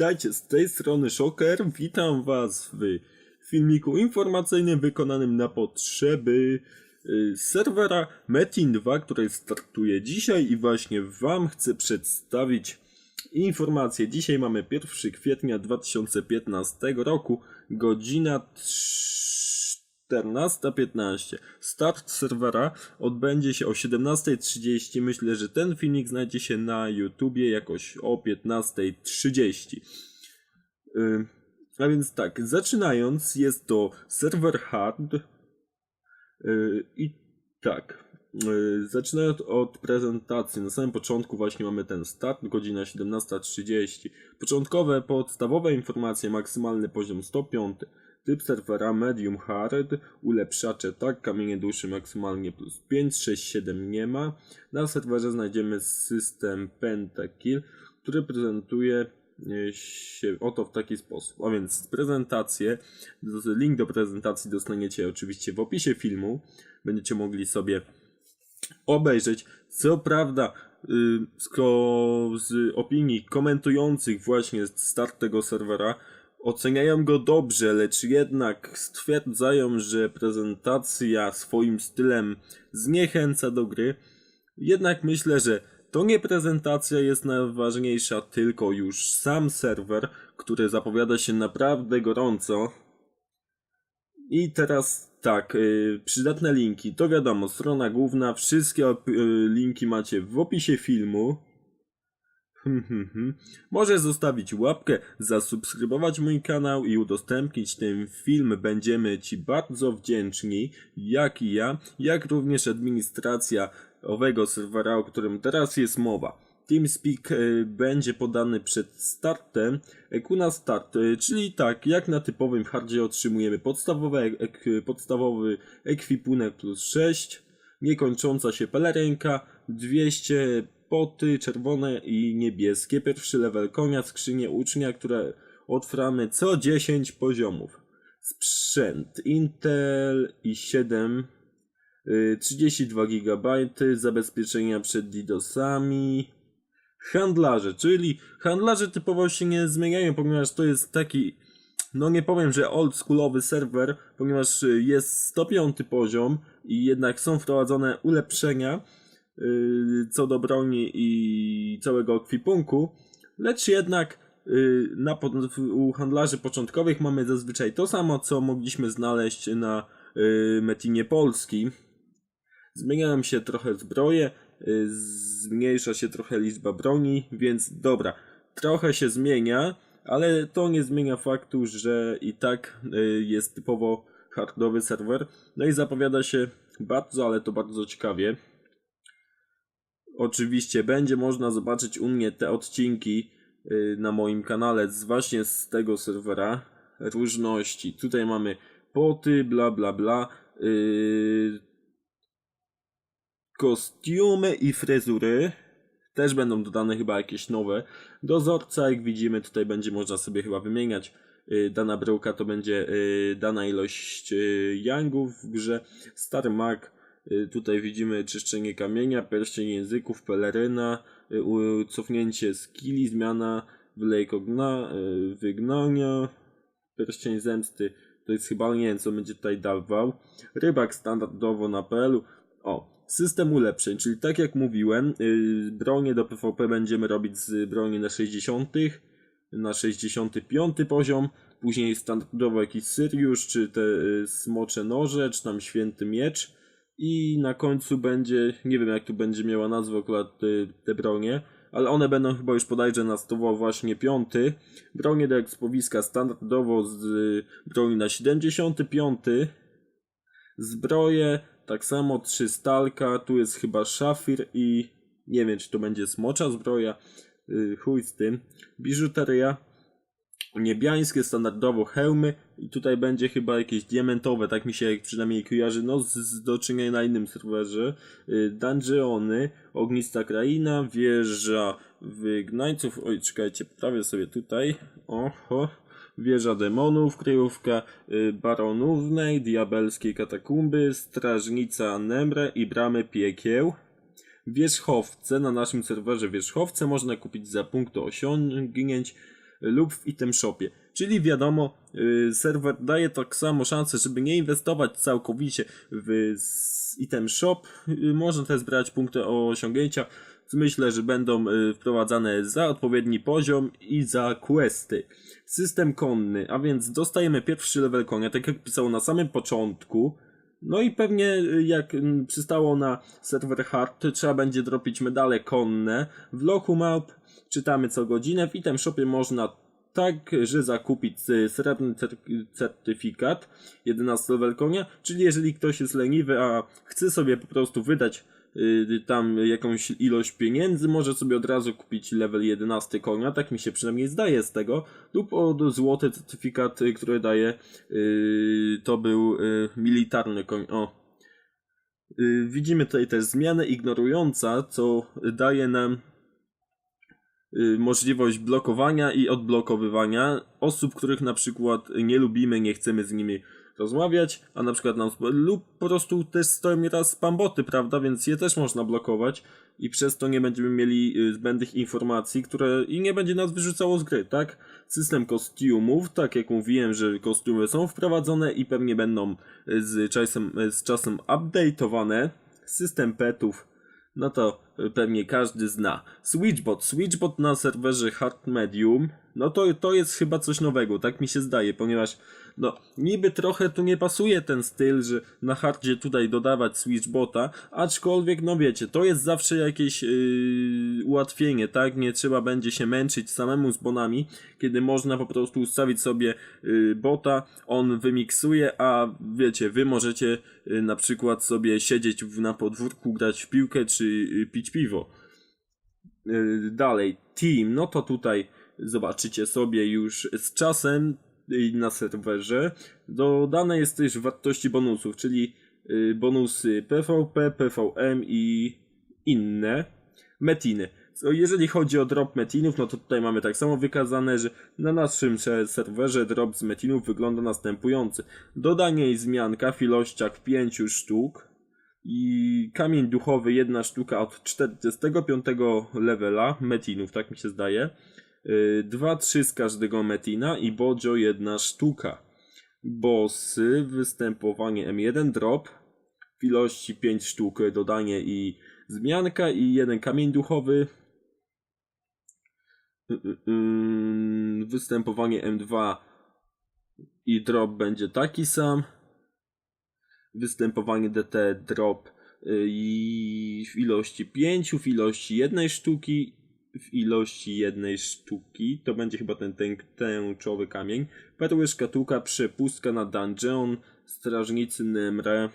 witajcie, z tej strony Shocker. Witam was w filmiku informacyjnym wykonanym na potrzeby y, serwera Metin 2, który startuje dzisiaj i właśnie wam chcę przedstawić informacje. Dzisiaj mamy 1 kwietnia 2015 roku, godzina 14.15. Start serwera odbędzie się o 17.30. Myślę, że ten filmik znajdzie się na YouTubie jakoś o 15.30. Yy, a więc tak, zaczynając, jest to serwer hard. Yy, I tak, yy, zaczynając od prezentacji, na samym początku właśnie mamy ten start, godzina 17.30. Początkowe, podstawowe informacje, maksymalny poziom 105. Typ serwera medium hard, ulepszacze tak, kamienie duszy maksymalnie plus 5, 6, 7 nie ma. Na serwerze znajdziemy system Pentakill, który prezentuje się oto w taki sposób. A więc prezentację, link do prezentacji dostaniecie oczywiście w opisie filmu. Będziecie mogli sobie obejrzeć. Co prawda, z opinii komentujących właśnie start tego serwera, oceniają go dobrze, lecz jednak stwierdzają, że prezentacja swoim stylem zniechęca do gry. Jednak myślę, że to nie prezentacja jest najważniejsza, tylko już sam serwer, który zapowiada się naprawdę gorąco. I teraz tak, yy, przydatne linki, to wiadomo, strona główna, wszystkie yy, linki macie w opisie filmu. Hmm, hmm, hmm. Możesz zostawić łapkę, zasubskrybować mój kanał i udostępnić ten film. Będziemy Ci bardzo wdzięczni, jak i ja, jak również administracja owego serwera, o którym teraz jest mowa. TeamSpeak y, będzie podany przed startem. Ekuna Start, y, czyli tak, jak na typowym hardzie otrzymujemy podstawowe, ek, podstawowy ekwipunek plus 6, niekończąca się pelerynka, 200 poty czerwone i niebieskie. Pierwszy level konia, skrzynie ucznia, które otwieramy co 10 poziomów. Sprzęt Intel i7 32 GB, zabezpieczenia przed DDoSami. Handlarze, czyli handlarze typowo się nie zmieniają, ponieważ to jest taki, no nie powiem, że oldschoolowy serwer, ponieważ jest 105 poziom i jednak są wprowadzone ulepszenia co do broni i całego ekwipunku, lecz jednak yy, na, u handlarzy początkowych mamy zazwyczaj to samo, co mogliśmy znaleźć na yy, Metinie Polski. Zmieniają się trochę zbroje, zmniejsza się trochę liczba broni, więc dobra, trochę się zmienia, ale to nie zmienia faktu, że i tak jest typowo hardowy serwer. No i zapowiada się bardzo, ale to bardzo ciekawie. Oczywiście będzie można zobaczyć u mnie te odcinki na moim kanale właśnie z tego serwera różności. Tutaj mamy poty, bla bla bla. Yy, kostiumy i fryzury. Też będą dodane chyba jakieś nowe. Dozorca, jak widzimy, tutaj będzie można sobie chyba wymieniać. Yy, dana bryłka to będzie yy, dana ilość yangów w grze. Stary mag, tutaj widzimy czyszczenie kamienia, pierścień języków, peleryna, cofnięcie skilli, zmiana wylejk ogna, wygnania, pierścień zemsty. To jest chyba, nie wiem co będzie tutaj dawał. Rybak standardowo na PL. O, system ulepszeń, czyli tak jak mówiłem, bronie do PvP będziemy robić z broni na 60, na 65 poziom, później standardowo jakiś Syriusz, czy te smocze noże, czy tam święty miecz i na końcu będzie, nie wiem jak tu będzie miała nazwę akurat yy, te bronie, ale one będą chyba już podajże na stowo właśnie piąty. Bronie do ekspowiska standardowo z y, broni na 75. Zbroje tak samo trzy stalka, tu jest chyba szafir i nie wiem czy to będzie smocza zbroja, yy, chuj z tym. Biżuteria, niebiańskie standardowo hełmy i tutaj będzie chyba jakieś diamentowe, tak mi się przynajmniej kojarzy, no z, z do czynienia na innym serwerze. Yy, dungeony, ognista kraina, wieża wygnańców, oj czekajcie, poprawię sobie tutaj, oho, wieża demonów, kryjówka y, baronównej, diabelskiej katakumby, strażnica Nemre i bramy piekieł. Wierzchowce, na naszym serwerze wierzchowce można kupić za punkty osiągnięć. Lub w item shopie. Czyli wiadomo, y, serwer daje tak samo szansę, żeby nie inwestować całkowicie w item shop. Y, Można też zbierać punkty osiągnięcia. Myślę, że będą y, wprowadzane za odpowiedni poziom i za questy. System konny, a więc dostajemy pierwszy level konia, tak jak pisało na samym początku. No i pewnie y, jak mm, przystało na serwer hard, trzeba będzie dropić medale konne. W lochu map czytamy co godzinę. W item shopie można także zakupić y, srebrny cer- certyfikat 11 level konia, czyli jeżeli ktoś jest leniwy, a chce sobie po prostu wydać y, tam jakąś ilość pieniędzy, może sobie od razu kupić level 11 konia, tak mi się przynajmniej zdaje z tego, lub od złoty certyfikat, y, który daje, y, to był y, militarny koń, o. Y, Widzimy tutaj też zmianę ignorująca, co daje nam y, możliwość blokowania i odblokowywania osób, których na przykład nie lubimy, nie chcemy z nimi rozmawiać, a na przykład nam lub po prostu też stoją nieraz spamboty, prawda, więc je też można blokować i przez to nie będziemy mieli y, zbędnych informacji, które i nie będzie nas wyrzucało z gry, tak? System kostiumów, tak jak mówiłem, że kostiumy są wprowadzone i pewnie będą y, z czasem, y, z czasem update'owane. System petów, no to pewnie każdy zna. Switchbot. Switchbot na serwerze Hard Medium. No to, to jest chyba coś nowego, tak mi się zdaje, ponieważ no niby trochę tu nie pasuje ten styl, że na hardzie tutaj dodawać switchbota, aczkolwiek no wiecie, to jest zawsze jakieś yy, ułatwienie, tak? Nie trzeba będzie się męczyć samemu z bonami, kiedy można po prostu ustawić sobie yy, bota, on wymiksuje, a wiecie, wy możecie yy, na przykład sobie siedzieć w, na podwórku, grać w piłkę czy yy, pić piwo. Yy, dalej, team, no to tutaj zobaczycie sobie już z czasem na serwerze. Dodane jest też wartości bonusów, czyli yy, bonusy PvP, PvM i inne metiny. Jeżeli chodzi o drop metinów, no to tutaj mamy tak samo wykazane, że na naszym se- serwerze drop z metinów wygląda następujący. Dodanie i zmianka w ilościach 5 sztuk i kamień duchowy jedna sztuka od 45 levela metinów, tak mi się zdaje. 2-3 z każdego metina i bojo jedna sztuka. Bossy, występowanie M1 drop w ilości 5 sztuk dodanie i zmianka i jeden kamień duchowy. Y, y, ym, Występowanie M2 i drop będzie taki sam. Występowanie DT drop y, i w ilości 5, w ilości jednej sztuki, w ilości jednej sztuki, to będzie chyba ten, ten tęczowy kamień. Perły szkatułka, przepustka na dungeon, strażnicy Nemre.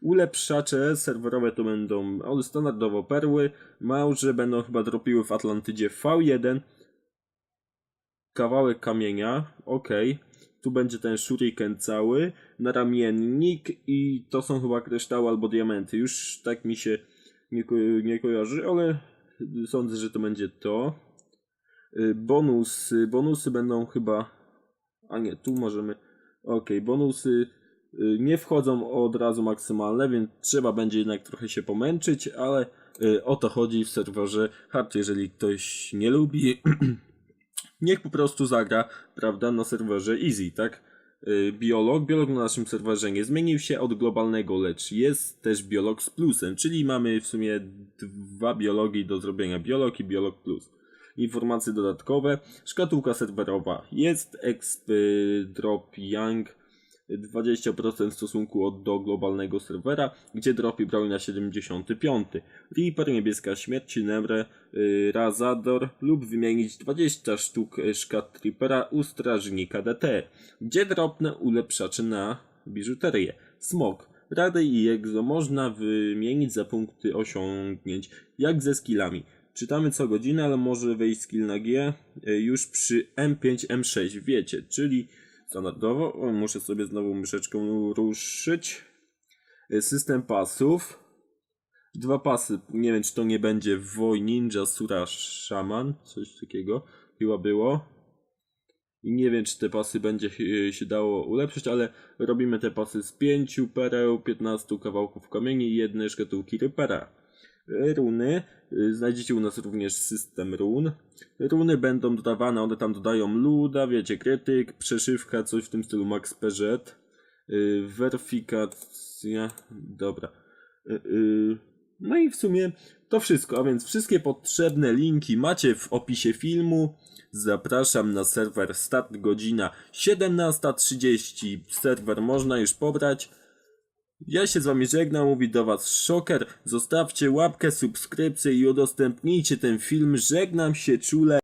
Ulepszacze serwerowe to będą standardowo perły, małże będą chyba dropiły w Atlantydzie V1. Kawałek kamienia, ok. Tu będzie ten shuriken cały, naramiennik i to są chyba kryształy albo diamenty. Już tak mi się nie, ko- nie kojarzy, ale sądzę, że to będzie to. Y, Bonusy, bonusy będą chyba... A nie, tu możemy... Ok, bonusy y, nie wchodzą od razu maksymalne, więc trzeba będzie jednak trochę się pomęczyć, ale y, o to chodzi w serwerze hard. Jeżeli ktoś nie lubi, niech po prostu zagra, prawda, na serwerze easy, tak? Y, Biolog, biolog na naszym serwerze nie zmienił się od globalnego, lecz jest też biolog z plusem, czyli mamy w sumie dwa biologii do zrobienia, biolog i biolog plus. Informacje dodatkowe, szkatułka serwerowa jest, exp y, drop young 20% w stosunku do globalnego serwera, gdzie dropi broń na 75. Reaper, niebieska śmierć, Nemre, y, Razador lub wymienić 20 sztuk y, szkat Reapera u strażnika DT, gdzie dropne ulepszacze na biżuterię. Smok, Rady i Exo można wymienić za punkty osiągnięć, jak ze skillami. Czytamy co godzinę, ale może wejść skill na G y, już przy M5, M6, wiecie, czyli standardowo. Muszę sobie znowu myszeczką ruszyć. Y, System pasów. Dwa pasy. Nie wiem, czy to nie będzie Woj Ninja Sura Shaman. Coś takiego chyba było. I nie wiem, czy te pasy będzie y, się dało ulepszyć, ale robimy te pasy z 5 pereł, 15 kawałków kamieni i jednej szkatułki rypera. Y, Runy. Y, Znajdziecie u nas również system run. Runy będą dodawane, one tam dodają luda, wiecie, krytyk, przeszywka, coś w tym stylu max PZ. Y, weryfikacja, dobra. Y, No i w sumie to wszystko, a więc wszystkie potrzebne linki macie w opisie filmu. Zapraszam na serwer start godzina 17.30. Serwer można już pobrać. Ja się z wami żegnam, mówi do was Szoker. Zostawcie łapkę, subskrypcję i udostępnijcie ten film. Żegnam się czule.